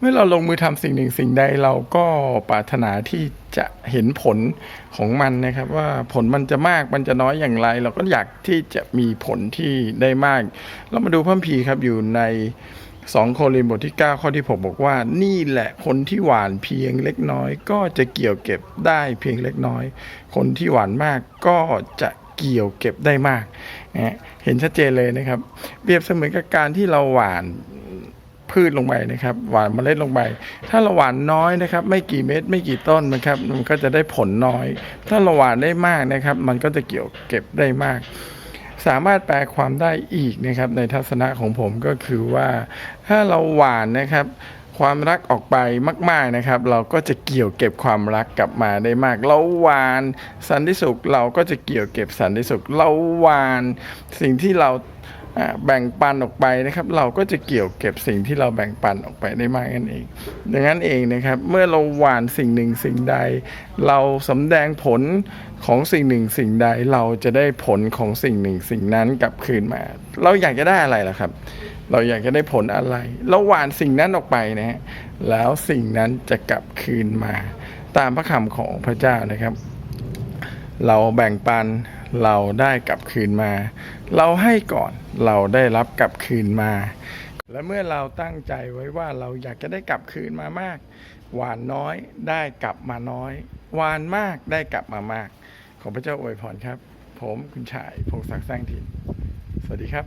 เมื่อเราลงมือทำสิ่งหนึ่งสิ่งใดเราก็ปรารถนาที่จะเห็นผลของมันนะครับ ว่าผลมันจะมากมันจะน้อยอย่างไร เราก็อยากที่จะมีผลที่ได้มาก เรามาดูพระคัมภีครับอยู่ใน2โครินธ์บทที่ 9 ข้อที่ 6 บอกว่า นี่แหละคนที่หวานเพียงเล็กน้อย ก็จะเกี่ยวเก็บได้เพียงเล็กน้อย คนที่หวานมากก็จะเกี่ยวเก็บได้มาก เห็นชัดเจนเลยนะครับ เปรียบเสมือนกับการที่เราหวาน พืชลงไปนะครับ หวานเมล็ดลงไป ถ้าเราหวานน้อยนะครับ ไม่กี่เม็ดไม่กี่ต้นนะครับ มันก็จะได้ผลน้อย ถ้าเราหวานได้มากนะครับ มันก็จะเกี่ยวเก็บได้มากสามารถแปลความได้อีกนะครับในทัศนะของผมก็คือว่าถ้าเราหวานนะครับ ความรักออกไปมาก ๆนะครับ เราก็จะเกี่ยวเก็บความรักกลับมาได้มาก เราหวานสันติสุขเราก็จะเกี่ยวเก็บสันติสุข เราหวานสิ่งที่เรา แบ่งปันออกไปนะครับ เราก็จะเกี่ยวเก็บสิ่งที่เราแบ่งปันออกไปได้มากนั่นเอง ดังนั้นเองนะครับ เมื่อเราหว่านสิ่งหนึ่งสิ่งใด เราสำแดงผลของสิ่งหนึ่งสิ่งใดเราจะได้ผลของสิ่งหนึ่งสิ่งนั้นกลับคืนมา เราอยากจะได้อะไรล่ะครับ เราอยากจะได้ผลอะไร เราหว่านสิ่งนั้นออกไปนะฮะแล้วสิ่งนั้นจะกลับคืนมา ตามพระคำของพระเจ้านะครับ เราแบ่งปัน เราได้กลับคืนมา เราให้ก่อนเราได้รับกลับคืนมา และเมื่อเราตั้งใจไว้ว่าเราอยากจะได้กลับคืนมามาก หวานน้อยได้กลับมาน้อย หวานมากได้กลับมามาก ขอพระเจ้าอวยพรครับ ผมคุณชายพงศักดิ์สร้างถิ่นสวัสดีครับ